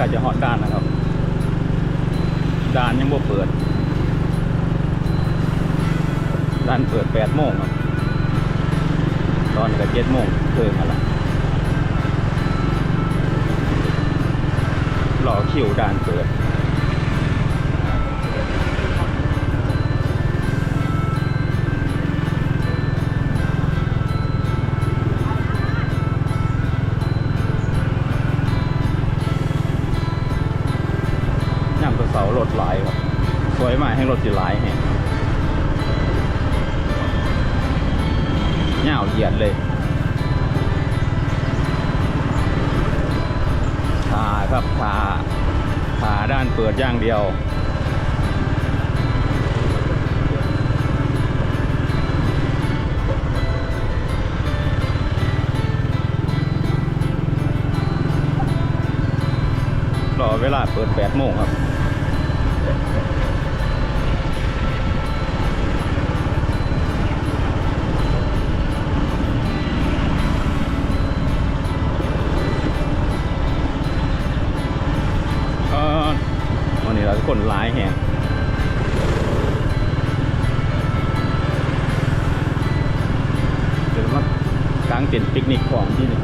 กาจะหอดด้านนะครับด้านยังบ่เปิดด้านเปิดแปดโมงครับตอนก็เจ็ดโมงเกินกันละรอคิวด้านเปิด รถหลายครับสวยมากให้รถสิหลายแห่งเงาเหยียดเลยขาครับขาขาด้านเปิดย่างเดียวรอเวลาเปิด8โมงครับ วันนี้เราทุกคนร้ายแหงเดี๋ยวมากางเต็นท์ปิกนิกของที่นี่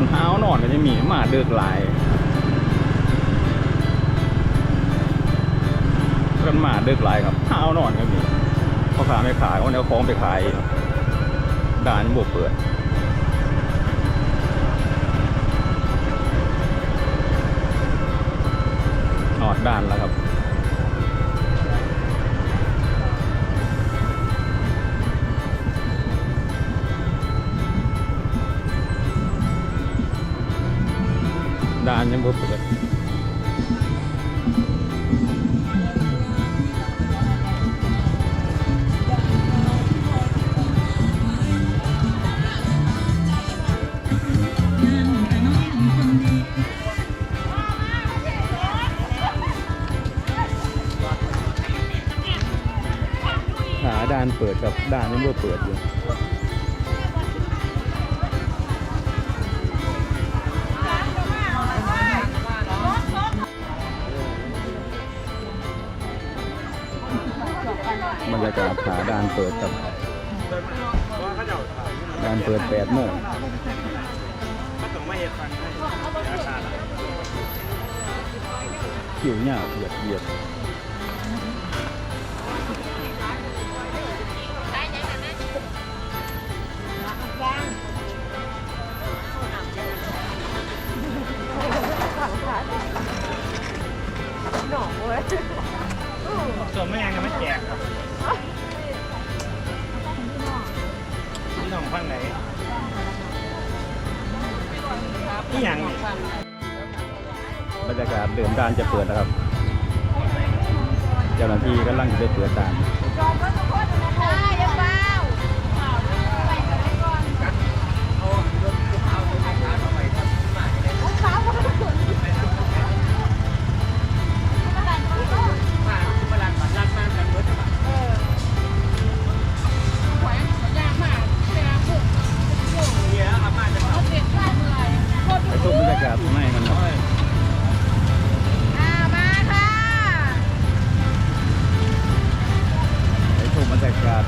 คนห้าวนอนก็จะมีหมาเดือกหลายกันหมาเดือกหลายครับห้าวนอนก็มีพ่อค้าไม่ขายเขาเอาของไปขายด่านบวกเปิดออดด้านแล้วครับ ด้านยังบ่เปิดขาด้านเปิดกับด้านยังบ่เปิดอยู่ รรยากาศขาด้านเปิดกับด้านเปิด8โมงคิวหน้าเบียดเบียดส่วนแม่ยังไม่แจกครับ พี่น้องฟังไหนนี่อย่างนี้บรรยากาศเดิมด้านจะเปิดนะครับ เจ้าหน้าที่กำลังจะไปเปิดด่านไปากาศ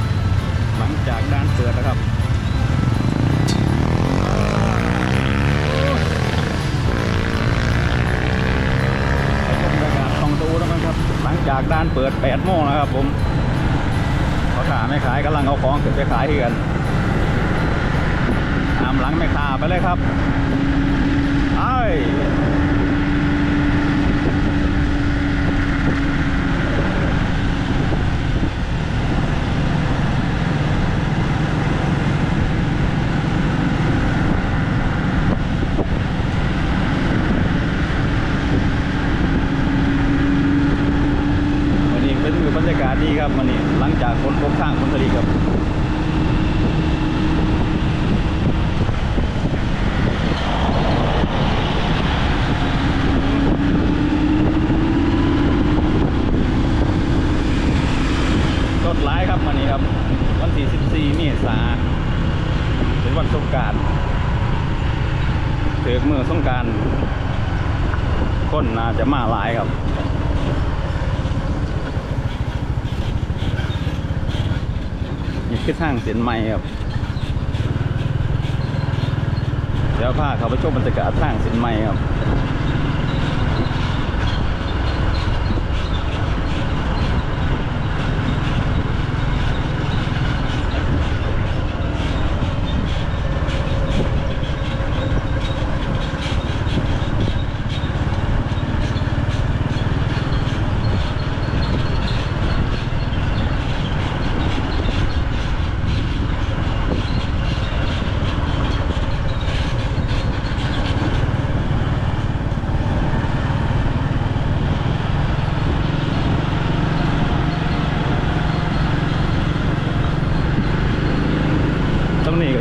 หลังจากด้านเปิดนะครับไปชมบรรยากาศของตูแล้วกันครับหลังจากด้านเปิด 8 โมงนะครับผมเขาขาไม่ขายกำลังเอาของขึ้นไปขายที่กันตามหลังไม่ขาไปเลยครับ ไอ้ยวันนี้เป็นบรรยากาศดี ครับวันนี้หลังจากฝนตกข้างฝนทะเลครับรถร้ายครับวันนี้ครับ วันที่14เมษาเป็นวันสงการเถือมือสงการคนน่าจะมาหลายครับ คือทางเส้นใหม่ครับเดี๋ยวพาเขาไปชมบรรยากาศทางเส้นใหม่ครับ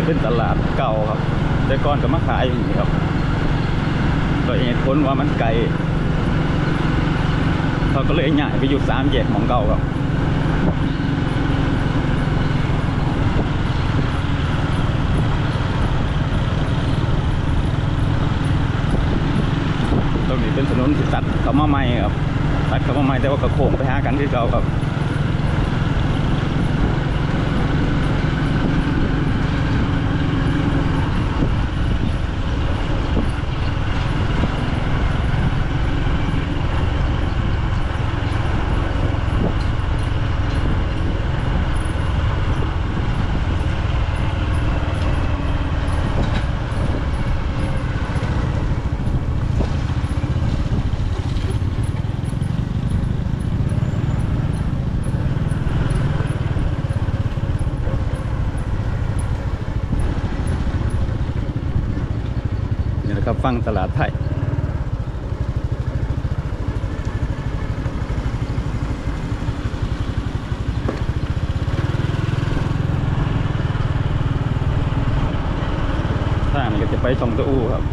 เป็นตลาดเก่าครับ แต่ก่อนก็มาขายอยู่นี่ครับ ก็เหตุผลว่ามันไกลเขาก็เลยย้ายไปอยู่สามแยกหมองเก่าครับตรงนี้เป็นถนนที่ตัดเข้ามาใหม่ครับ ตัดเข้ามาใหม่แต่ว่าก็โค้งไปหากันที่เก่าครับ นะครับฟังตลาดไทยทางนี้ก็จะไปสองตะอูครับ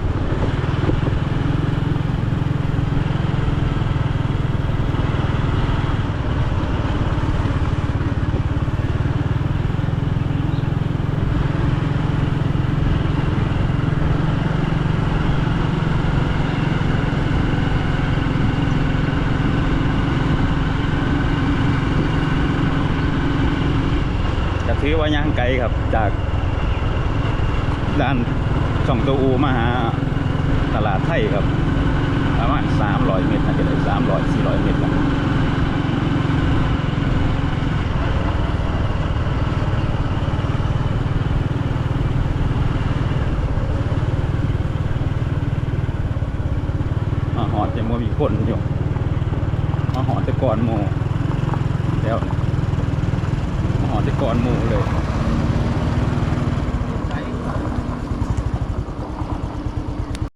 ย่างไกลครับจากด้านช่องตัวอูมาหาตลาดไทยครับ ประมาณ300เมตรนะจะได้300 400เมตรนะมาหอดจะมัวมีคนอยู่มาหอดแต่ก่อนโมแล้ว อดแต่ก่อนหมเลย